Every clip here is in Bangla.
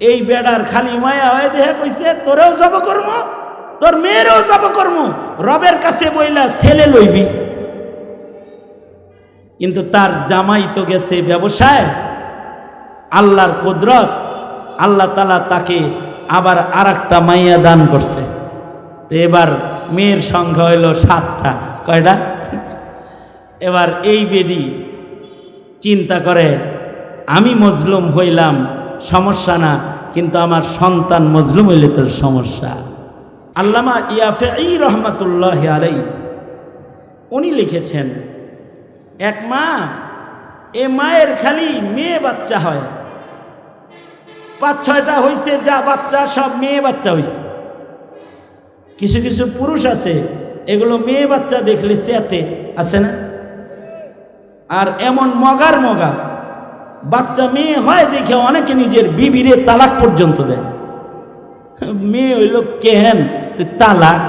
এই বেড়ার খালি মায়া হয়ে দেহে কইছে, তোরেও জব কর্ম? তোর মেয়েরও জব কর্ম? রবের কাছে বইলা ছেলে লইবি। কিন্তু তার জামাই তো গেছে ব্যবসায়। আল্লাহর কুদরত, আল্লাহ তালা তাকে আবার আর একটা মাইয়া দান করছে। তো এবার মেয়ের সংখ্যা হইল সাতটা। কয়টা? এবার এই বেডি চিন্তা করে, আমি মজলুম হইলাম সমস্যা না, কিন্তু আমার সন্তান মজলুম হইলে তোর সমস্যা। আল্লামা ইয়াফে এই রহমতুল্লাহ আলাই উনি লিখেছেন, এক মা, এ মায়ের খালি মেয়ে বাচ্চা হয়। পাঁচ ছয়টা হয়েছে যা বাচ্চা, সব মেয়ে বাচ্চা হয়েছে কিছু কিছু পুরুষ আছে, এগুলো মেয়ে বাচ্চা দেখলে চেয়াতে আছে না? আর এমন মগার মগা বাচ্চা মেয়ে হয় দেখে অনেকে নিজের বিবিরে তালাক পর্যন্ত দেয়। মেয়ে হইল কেহেন? তালাক।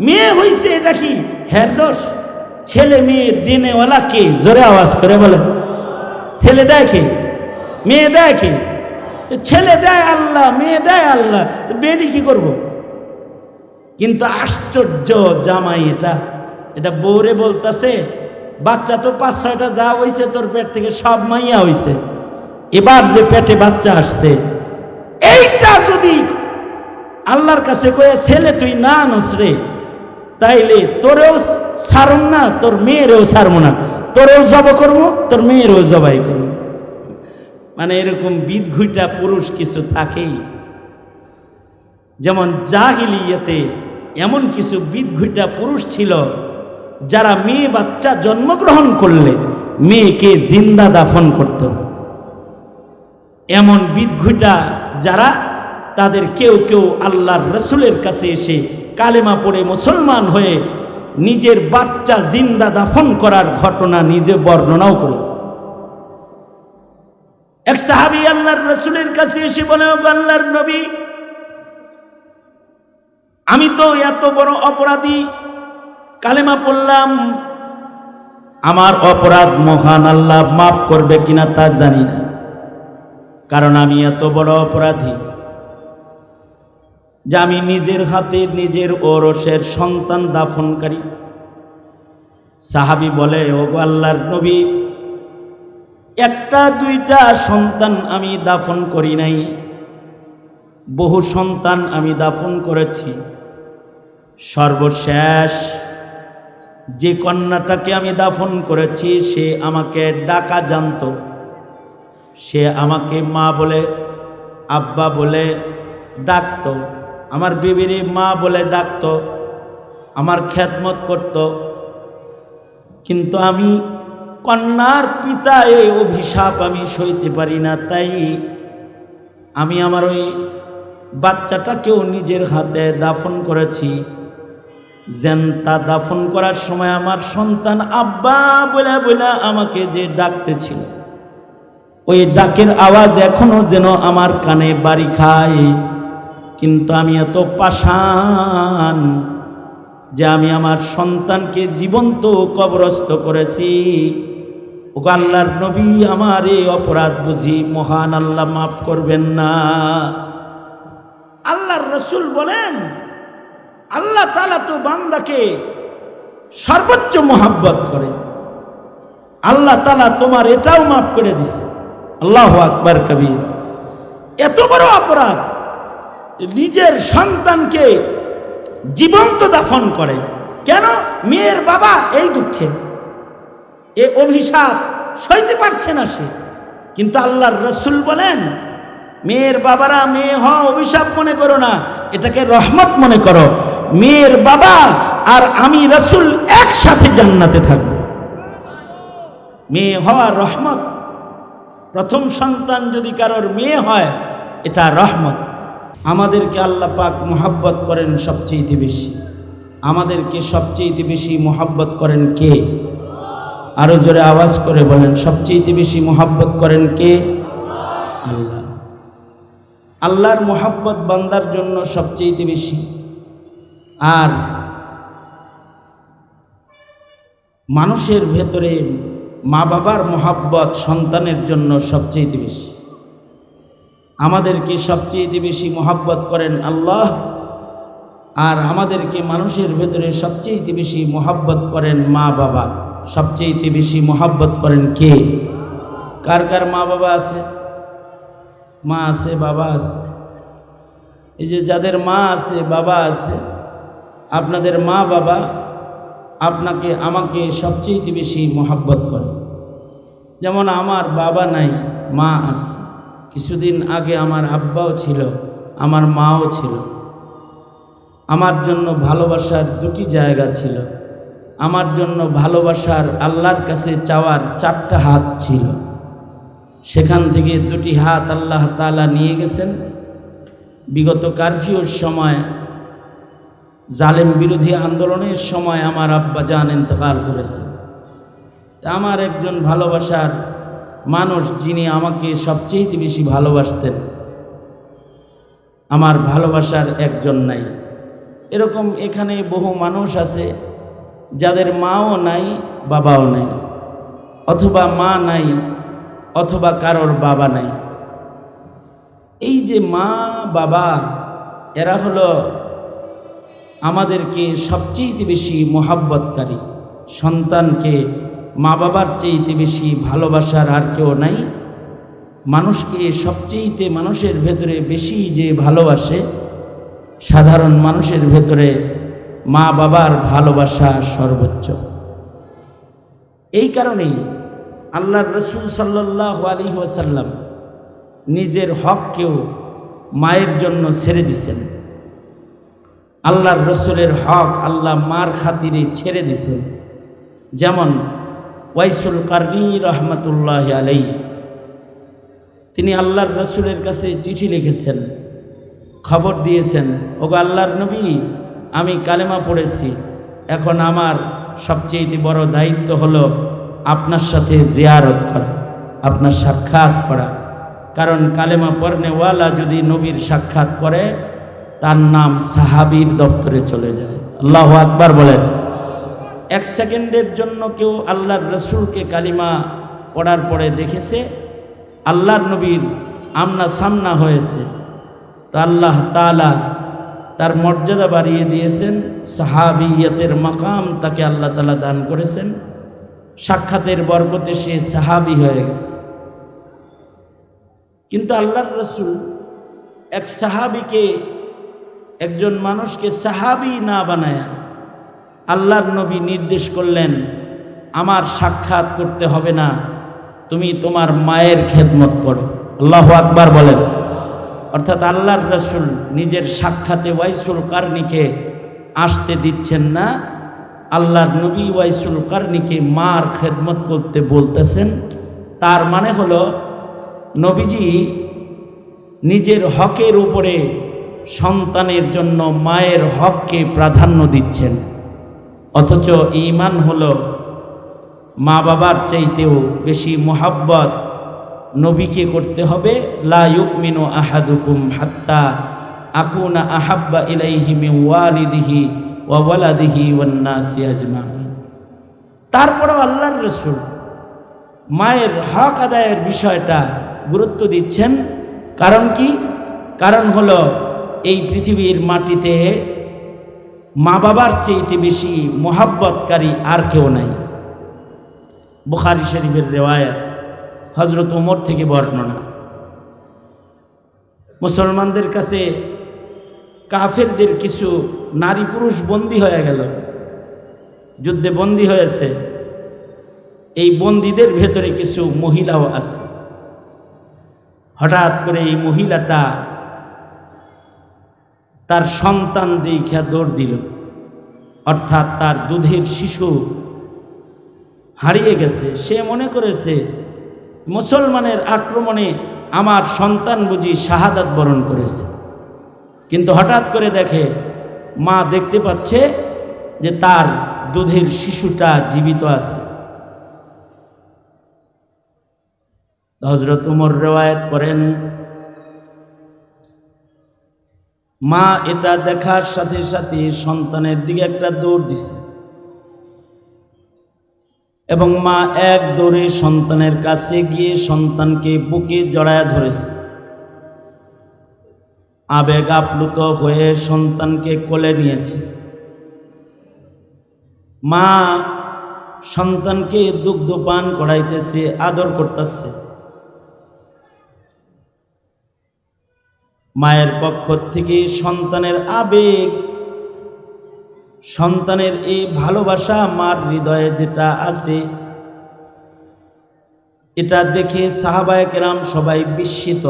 মেয়ে হইছে এটা কি? হ্যার দোষ? ছেলে মেয়ে দিনেওয়ালা কে? জোরে আওয়াজ করে বলে ছেলে দেয় কে? মেয়ে দেয় কে? ছেলে দেয় আল্লাহ, মেয়ে দেয় আল্লাহ। তো বেডি কি করব? কিন্তু আশ্চর্য জামাই এটা। এটা বউরে বলতাছে বাচ্চা তো পাঁচ ছয়টা যা হইছে তোর পেট থেকে সব মাইয়া হইছে। এবার যে পেটে বাচ্চা আসছে, এইটা যদি আল্লাহর কাছে কয়ে, ছেলে, তুই না আনস রে, তাইলে তোরেও সারম না, তোর মেয়েরও সারম না। তোরেও জব করব তোর মেয়েরও জবাই করব মানে এরকম বিদঘুইটা পুরুষ কিছু থাকেই। যেমন জাহিলিয়াতে এমন কিছু বিদঘুইটা পুরুষ ছিল যারা মেয়ে বাচ্চা জন্মগ্রহণ করলে মেয়েকে জিন্দা দাফন করত। এমন বিদঘুটা যারা, তাদের কেউ কেউ আল্লাহর রসুলের কাছে এসে কালেমা পড়ে মুসলমান হয়ে নিজের বাচ্চা জিন্দা দাফন করার ঘটনা নিজে বর্ণনাও করেছে। এক সাহাবি আল্লাহর রসুলের কাছে এসে বলে আল্লাহর নবী, আমি তো এত বড় অপরাধী কালেমা পড়লাম, আমার অপরাধ মহান আল্লাহ মাফ করবে কিনা তা জানি না। কারণ আমি এত বড় অপরাধী যে আমি নিজের হাতে নিজের ওরসের সন্তান দাফনকারী। সাহাবি বলে ও আল্লাহর নবী, একটা দুইটা সন্তান আমি দাফন করি নাই। বহু সন্তান আমি দাফন করেছি। সর্বশেষ যে কন্যাটাকে আমি দাফন করেছি, সে আমাকে ডাকা জানত। সে আমাকে মা বলে, আব্বা বলে ডাকত। আমার বিবিরে মা বলে ডাকত। আমার খ্যাতমত করত। কিন্তু আমি কন্যার পিতা এই অভিশাপ আমি সইতে পারি না, তাই আমি আমার ওই বাচ্চাটাকেও নিজের হাতে দাফন করেছি। যেন তা দাফন করার সময় আমার সন্তান আব্বা বলে বলে আমাকে যে ডাকতেছিল। ওই ডাকের আওয়াজ এখনও যেন আমার কানে বাড়ি খায়। কিন্তু আমি এত পাষাণ যে আমি আমার সন্তানকে জীবন্ত কবরস্থ করেছি। ও আল্লাহর নবী আমার এই অপরাধ বুঝি মহান আল্লাহ মাফ করবেন না। আল্লাহর রসুল বলেন আল্লাহ তালা তো বান্দাকে সর্বোচ্চ মোহাব্বত করে। আল্লাহ তালা তোমার এটাও মাফ করে দিছে। আল্লাহ আকবর কবির। এত বড় অপরাধ নিজের সন্তানকে জীবন্ত দাফন করে। কেন? মেয়ের বাবা এই দুঃখে। এ অভিশাপ সইতে পারছে না সে। কিন্তু আল্লাহর রসুল বলেন, মেয়ের বাবারা মেয়ে হ অভিশাপ মনে করো না, এটাকে রহমত মনে করো। মেয়ের বাবা আর আমি রসুল একসাথে জান্নাতে থাকব। মেয়ে হওয়া রহমত। প্রথম সন্তান যদি কারোর মেয়ে হয়, এটা রহমত। আমাদেরকে আল্লাহ পাক মোহাব্বত করেন সবচেয়ে বেশি। আমাদেরকে সবচেয়ে বেশি মোহাব্বত করেন কে? আরও জোরে আওয়াজ করে বলেন সবচেয়ে বেশি মোহাব্বত করেন কে? আল্লাহ। আল্লাহর মোহাব্বত বান্দার জন্য সবচেয়ে বেশি। আর মানুষের ভেতরে মা বাবার মহাব্বত সন্তানের জন্য সবচেয়ে বেশি। আমাদেরকে সবচেয়ে বেশি মহাব্বত করেন আল্লাহ, আর আমাদেরকে মানুষের ভেতরে সবচেয়ে বেশি মহাব্বত করেন মা বাবা। সবচেয়ে বেশি মহাব্বত করেন কে? কার কার মা বাবা আছে? মা আছে, বাবা আছে। এই যে যাদের মা আছে, বাবা আছে আপনাদের মা বাবা আপনাকে, আমাকে সবচেয়ে বেশি মহাব্বত করে। যেমন আমার বাবা নাই, মা আছে। কিছুদিন আগে আমার আব্বাও ছিল, আমার মাও ছিল। আমার জন্য ভালোবাসার দুটি জায়গা ছিল। আমার জন্য ভালোবাসার আল্লাহর কাছে চাওয়ার চারটা হাত ছিল। সেখান থেকে দুটি হাত আল্লাহ তালা নিয়ে গেছেন। বিগত কারফিউর সময় জালেম বিরোধী আন্দোলনের সময় আমার আব্বা জান ইন্তকাল করেছে। আমার একজন ভালোবাসার মানুষ যিনি আমাকে সবচেয়ে বেশি ভালোবাসতেন, আমার ভালোবাসার একজন নাই। এরকম এখানে বহু মানুষ আছে যাদের মাও নাই, বাবাও নাই, অথবা মা নাই, অথবা কারোর বাবা নাই। এই যে মা, বাবা, এরা হলো আমাদেরকে সবচেয়ে বেশি মোহাব্বতকারী। সন্তানকে মা বাবার চেয়েতে বেশি ভালোবাসার আর কেউ নাই। মানুষকে সবচেয়েতে মানুষের ভেতরে বেশি যে ভালোবাসে, সাধারণ মানুষের ভেতরে মা বাবার ভালোবাসা সর্বোচ্চ। এই কারণেই আল্লাহর রসুল সাল্লাহ আলী ওয়াসাল্লাম নিজের হককেও মায়ের জন্য ছেড়ে দিছেন। আল্লাহর রসুলের হক আল্লাহ মার খাতিরে ছেড়ে দিছেন। যেমন ওয়াইসুল কার্নি রহমতুল্লাহ আলাই তিনি আল্লাহর রসুলের কাছে চিঠি লিখেছেন, খবর দিয়েছেন, ওগো আল্লাহর নবী, আমি কালেমা পড়েছি, এখন আমার সবচেয়ে বড় দায়িত্ব হলো আপনার সাথে জিয়ারত করা, আপনার সাক্ষাৎ করা। কারণ কালেমা পড়নেওয়ালা যদি নবীর সাক্ষাৎ করে তার নাম সাহাবির দপ্তরে চলে যায়। আল্লাহ আকবার বলেন, এক সেকেন্ডের জন্য কেউ আল্লাহর রসুলকে কালিমা পড়ার পরে দেখেছে, আল্লাহর নবীর আমনা সামনা হয়েছে। তো আল্লাহ তালা তার মর্যাদা বাড়িয়ে দিয়েছেন, সাহাবিয়তের মাকাম তাকে আল্লাহ তালা দান করেছেন, সাক্ষাতের বরকতে সে সাহাবি হয়ে গেছে। কিন্তু আল্লাহর রসুল এক সাহাবিকে একজন মানুষকে সাহাবি না বানায় আল্লাহর নবী নির্দেশ করলেন, আমার সাক্ষাৎ করতে হবে না, তুমি তোমার মায়ের খেদমত করো। আল্লাহ আকবার বলেন। অর্থাৎ আল্লাহর রসুল নিজের সাক্ষাতে ওয়াইসুল কার্নিকে আসতে দিচ্ছেন না, আল্লাহর নবী ওয়াইসুল কার্নিকে মার খেদমত করতে বলতেছেন। তার মানে হলো, নবীজি নিজের হকের উপরে সন্তানের জন্য মায়ের হককে প্রাধান্য দিচ্ছেন। অথচ ইমান হলো মা বাবার চাইতেও বেশি মোহাব্বত। নবীকে করতে হবে, লা আহাদুকুম হাত্তা আকুনা আহাব্বা ইলাইহি ওয়ালিদিহি ওয়া ওয়ালাদিহি ওয়ান নাসি আজমাইন। তারপরেও আল্লাহর রসুল মায়ের হক আদায়ের বিষয়টা গুরুত্ব দিচ্ছেন। কারণ কি? কারণ হলো এই পৃথিবীর মাটিতে মা বাবার চেয়েতে বেশি মোহাব্বতকারী আর কেউ নাই। বুখারি শরীফের রেওয়ায়ত হজরত ওমর থেকে বর্ণনা। মুসলমানদের কাছে কাফেরদের কিছু নারী পুরুষ বন্দী হয়ে গেল। যুদ্ধে বন্দী হয়েছে। এই বন্দীদের ভেতরে কিছু মহিলাও আছে। হঠাৎ করে এই মহিলাটা তার সন্তান দেখা দৌড় দিল। অর্থাৎ তার দুধের শিশু হারিয়ে গেছে। সে মনে করেছে, মুসলমানের আক্রমণে আমার সন্তান বুঝি শাহাদাত বরণ করেছে। কিন্তু হঠাৎ করে দেখে, মা দেখতে পাচ্ছে যে তার দুধের শিশুটা জীবিত আছে। হজরত উমর রেওয়ায়ত করেন মা এটা দেখার সাথে সাথে সন্তানের দিকে একটা দৌড় দিছে। এবং মা এক দৌড়ে সন্তানের কাছে গিয়ে সন্তানকে বুকে জড়ায় ধরেছে। আবেগ আপ্লুত হয়ে সন্তানকে কোলে নিয়েছে। মা সন্তানকে দুগ্ধ পান করাইতেছে, আদর করতেছে। মায়ের পক্ষ থেকে সন্তানের আবেগ, সন্তানের এই ভালোবাসা মার হৃদয়ে যেটা আছে, এটা দেখে সাহাবায় কেরাম সবাই বিস্মিত,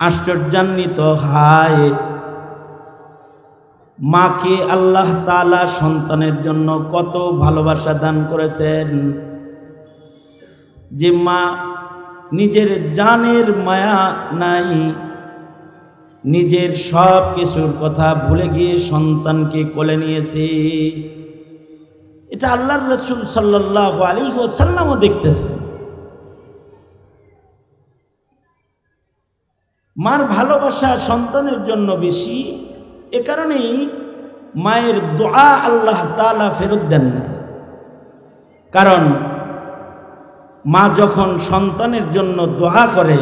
আশ্চর্যান্বিত, হায়! মাকে আল্লাহ তালা সন্তানের জন্য কত ভালোবাসা দান করেছেন। যে মা নিজের জানের মায়া নাই নিজের সব কিছুর কথা ভুলে গিয়ে সন্তানকে কোলে নিয়েছে। এটা আল্লাহর রসুল সাল্লাহ আলী সাল্লামও দেখতেছে। মার ভালোবাসা সন্তানের জন্য বেশি, এ কারণেই মায়ের দোয়া আল্লাহ তালা ফেরত দেন না। কারণ মা যখন সন্তানের জন্য দোয়া করে,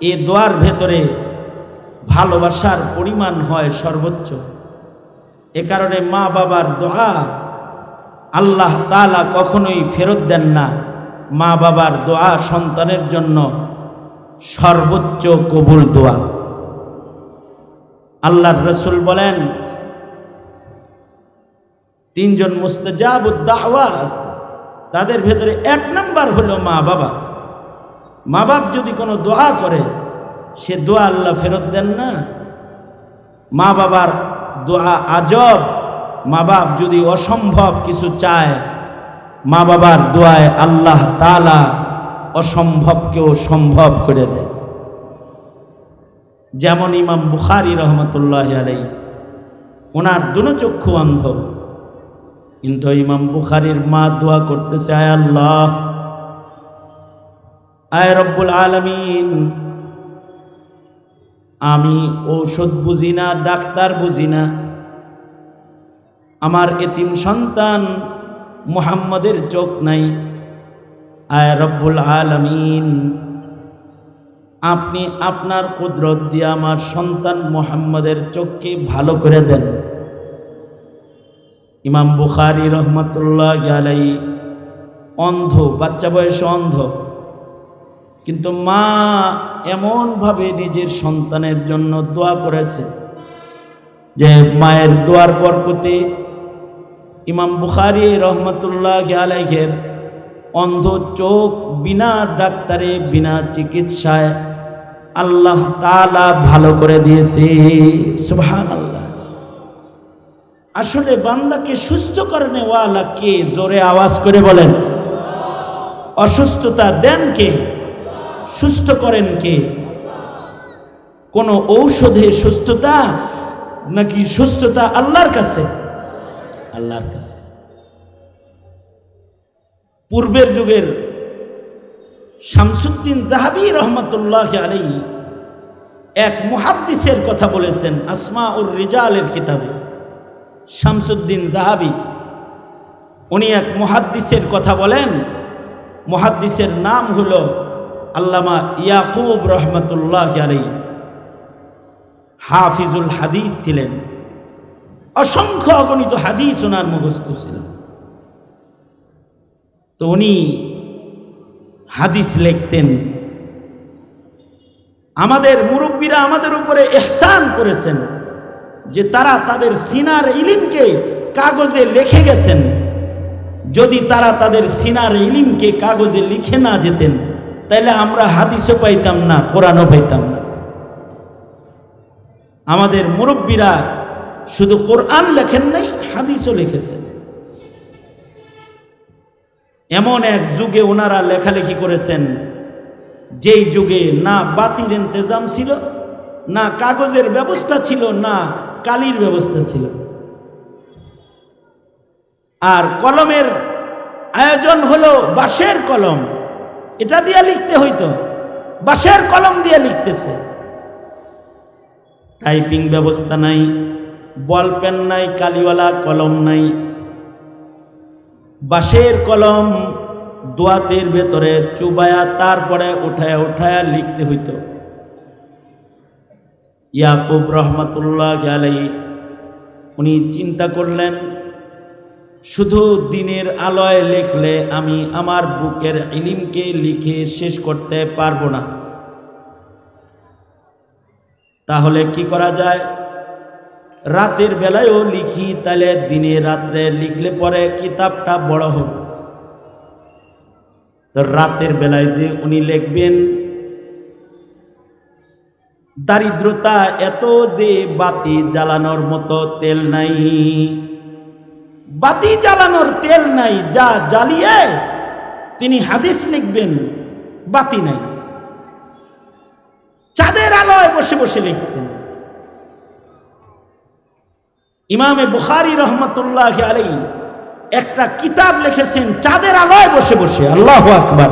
এ দোয়ার ভেতরে ভালোবাসার পরিমাণ হয় সর্বোচ্চ। এ কারণে মা বাবার দোয়া আল্লাহ তালা কখনোই ফেরত দেন না। মা বাবার দোয়া সন্তানের জন্য সর্বোচ্চ কবুল দোয়া। আল্লাহর রসুল বলেন, তিনজন মুস্তাজাবুদ্দাওয়া আছে, তাদের ভেতরে এক নম্বর হলো মা বাবা। মা বাপ যদি কোনো দোয়া করে সে দোয়া আল্লাহ ফেরত দেন না। মা বাবার দোয়া আজব। মা বাপ যদি অসম্ভব কিছু চায়, মা বাবার দোয়ায় আল্লাহ তালা অসম্ভবকেও সম্ভব করে দেয়। যেমন ইমাম বুখারি রহমতুল্লাহ আলাই ওনার দুনো চক্ষু অন্ধ কিন্তু ইমাম বুখারির মা দোয়া করতেছে, আয় আল্লাহ, আয় রব্বুল আলমিন আমি ঔষধ বুঝি না, ডাক্তার বুঝি না। আমার এতিম সন্তান মুহাম্মদের চোখ নাই। আয় রব্বুল আলমিন, আপনি আপনার কুদরত দিয়ে আমার সন্তান মোহাম্মদের চোখকে ভালো করে দেন। ইমাম বুখারি রহমতুল্লাহ আলাই অন্ধ, বাচ্চা বয়সে অন্ধ। কিন্তু মা এমনভাবে নিজের সন্তানের জন্য দোয়া করেছে যে মায়ের দোয়ার বরকতে ইমাম বুখারি রহমতুল্লাহ আলাইহের অন্ধ চোখ বিনা ডাক্তারে, বিনা চিকিৎসায় আল্লাহ তালা ভালো করে দিয়েছে। সুবহান আল্লাহ আসলে বান্দাকে সুস্থ করেন ওয়ালা কে? জোরে আওয়াজ করে বলেন। অসুস্থতা দেন কে? সুস্থ করেন কে? কোনো ঔষধে সুস্থতা নাকি সুস্থতা আল্লাহর কাছে? আল্লাহর কাছে। পূর্বের যুগের শামসুদ্দিন জাহাবি রহমতুল্লাহ আলী এক মুহাদ্দিসের কথা বলেছেন আসমা উর রিজালের কিতাবে। শামসুদ্দিন জাহাবি, উনি এক মুহাদ্দিসের কথা বলেন। মুহাদ্দিসের নাম হল আল্লামা ইয়াকুব রহমতুল্লাহ আলী হাফিজুল হাদিস ছিলেন। অসংখ্য অগণিত হাদিস ওনার মুখস্থ ছিলেন তো উনি হাদিস লিখতেন। আমাদের মুরব্বীরা আমাদের উপরে এহসান করেছেন যে তারা তাদের সিনার ইলিমকে কাগজে লিখে গেছেন। যদি তারা তাদের সিনার ইলিমকে কাগজে লিখে না যেতেন তাহলে আমরা হাদিসও পাইতাম না, কোরআনও পাইতাম না। আমাদের মুরব্বীরা শুধু কোরআন লেখেন নাই, হাদিসও লিখেছেন। এমন এক যুগে ওনারা লেখালেখি করেছেন, যেই যুগে না বাতির ইন্তজাম ছিল, না কাগজের ব্যবস্থা ছিল, না কালির ব্যবস্থা ছিল। আর কলমের আয়োজন হলো বাঁশের কলম। এটা দিয়ে লিখতে হইতো। বাঁশের কলম দিয়ে লিখতেছে। টাইপিং ব্যবস্থা নাই, বল পেন নাই, কালিওয়ালা কলম নাই। বাঁশের কলম দোয়াতের ভেতরে চুবায়া তারপরে উঠায়া উঠায়া লিখতে হইত। ইয়াকুব রহমতুল্লাহ আলাই উনি চিন্তা করলেন শুধু দিনের আলোয় লিখলে আমি আমার বুকের ইলিমকে লিখে শেষ করতে পারব না। তাহলে কি করা যায়? রাতের বেলায়ও লিখি, তাহলে দিনে রাত্রে লিখলে পরে কিতাবটা বড় হবে তো রাতের বেলায় যে উনি লিখবেন, দারিদ্রতা এত যে বাতি জ্বালানোর মতো তেল নাই। বাতি জ্বালানোর তেল নাই, যা জ্বালিয়ে তিনি হাদিস লিখবেন, বাতি নাই। চাঁদের আলোয় বসে বসে লিখতেন। ইমামে বুখারি রহমতুল্লাহ আলী একটা কিতাব লিখেছেন, চাঁদের আলোয় বসে বসে, আল্লাহ আকবার।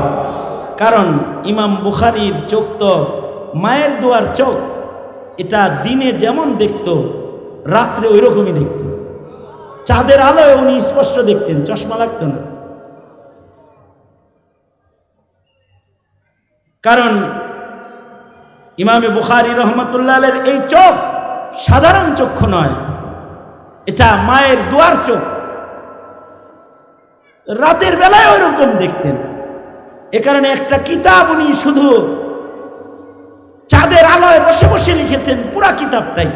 কারণ ইমাম বুখারির চোখ তো মায়ের দোয়ার চোখ, এটা দিনে যেমন দেখতো, রাত্রে ওই রকমই দেখত। চাঁদের আলোয় উনি স্পষ্ট দেখতেন, চশমা লাগতো না। কারণ ইমামে বুখারি রহমতুল্লাহ এই চোখ সাধারণ চক্ষু নয়, এটা মায়ের দুয়ার চোখ। রাতের বেলায় ওই রকম দেখতেন। এ কারণে একটা কিতাব উনি শুধু চাঁদের আলোয় বসে বসে লিখেছেন, পুরা কিতাবটাই।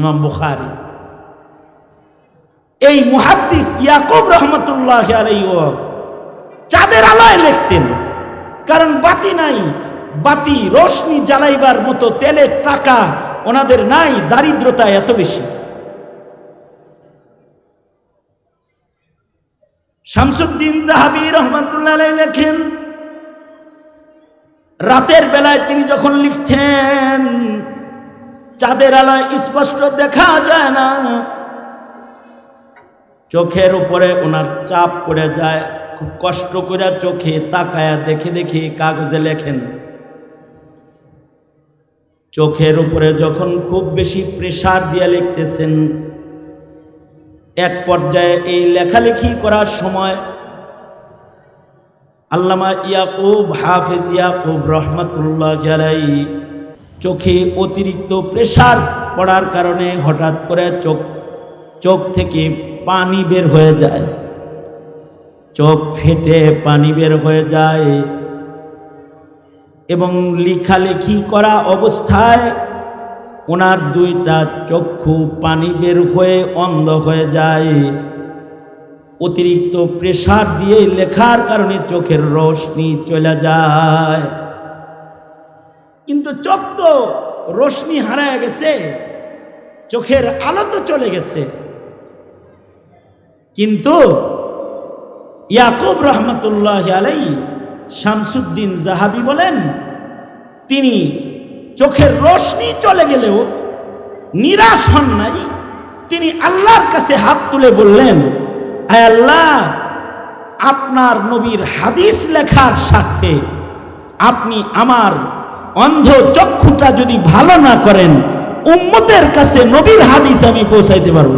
ইমাম বুখারি। এই মুহাদ্দিস ইয়াকুব রহমতুল্লাহ চাঁদের আলোয় লিখতেন, কারণ বাতি নাই, বাতি রোশনি জ্বালাইবার মতো তেলের টাকা ওনাদের নাই, দারিদ্রতা এত বেশি। শামসুদ্দিন জাহাবি রহমতুল্লাহ লেখেন, রাতের বেলায় তিনি যখন লিখছেন চাঁদের আলায় স্পষ্ট দেখা যায় না চোখের উপরে ওনার চাপ পড়ে যায়, খুব কষ্ট করে চোখে তাকায়া দেখে দেখে কাগজে লেখেন। চোখের উপরে যখন খুব বেশি প্রেশার দিয়ে লিখতেছেন, এক পর্যায়ে এই লেখালেখি করার সময় আল্লামা ইয়াকুব, হাফেজ ইয়াকুব রহমতুল্লাহ জালাই চোখে অতিরিক্ত প্রেশার পড়ার কারণে হঠাৎ করে চোখ চোখ থেকে পানি বের হয়ে যায়। চোখ ফেটে পানি বের হয়ে যায় এবং লেখালেখি করা অবস্থায় ওনার দুইটা চক্ষু পানি বের হয়ে অন্ধ হয়ে যায়। অতিরিক্ত প্রেশার দিয়ে লেখার কারণে চোখের রোশনি চলে যায়। কিন্তু চোখ তো রোশনি হারায় গেছে, চোখের আলো তো চলে গেছে। কিন্তু ইয়াকুব রহমতুল্লাহ আলাই শামসুদ্দিন জাহাবি বলেন, তিনি চোখের রোশনি চলে গেলেও নিরাশ হন নাই। তিনি আল্লাহর কাছে হাত তুলে বললেন আল্লাহ, আপনার নবীর হাদিস লেখার স্বার্থে আপনি আমার অন্ধ চক্ষুটা যদি ভালো না করেন, উম্মতের কাছে নবীর হাদিস আমি পৌঁছাইতে পারব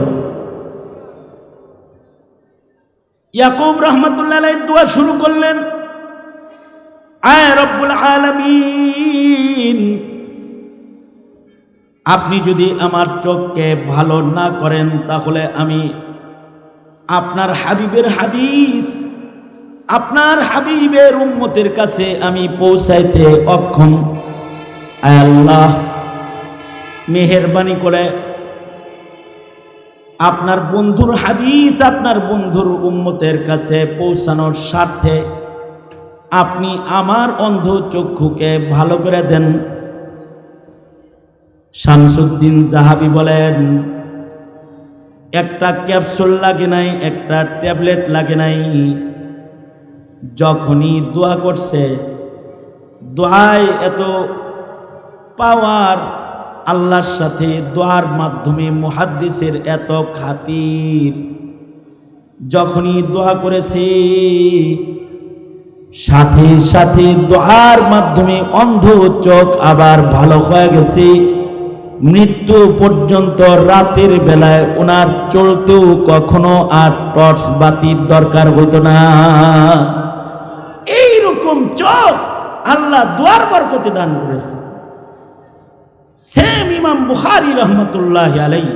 ইয়াকুব রহমতুল্লাহ দোয়া শুরু করলেন। আয় রব্বুল আলমিন, আপনি যদি আমার চোখকে ভালো না করেন, তাহলে আমি আপনার হাবিবের হাদিস, আপনার হাবিবের উম্মতের কাছে আমি পৌঁছাইতে অক্ষম। আল্লাহ, মেহরবানি করে আপনার বন্ধুর হাদিস আপনার বন্ধুর উম্মতের কাছে পৌঁছানোর স্বার্থে আপনি আমার অন্ধ চক্ষুকে ভালো করে দেন। শামসুদ্দিন জাহাবি বলেন, একটা ক্যাপসুল লাগে নাই, একটা ট্যাবলেট লাগে নাই। যখনই দোয়া করছে, দোয়ায় এত পাওয়ার আল্লাহর সাথে দোয়ার মাধ্যমে মুহাদ্দিসের এত খাতির। যখনই দোয়া করেছে, সাথে সাথে দোয়ার মাধ্যমে অন্ধ চোখ আবার ভালো হয়ে গেছে। মৃত্যু পর্যন্ত রাতের বেলায় ওনার চলতেও কখনো আর টর্চ বাতির দরকার হইতো না। এইরকম চোখ আল্লাহ দোয়ার বরকতে দান করেছে। সেম ইমাম বুখারি রহমতুল্লাহ আলাই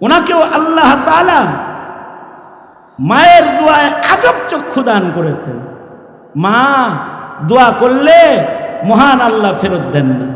ওনাকেও আল্লাহ তালা মায়ের দোয়ায় আজব চক্ষু দান করেছেন। মা, দোয়া করলে মহান আল্লাহ ফেরত দেন না।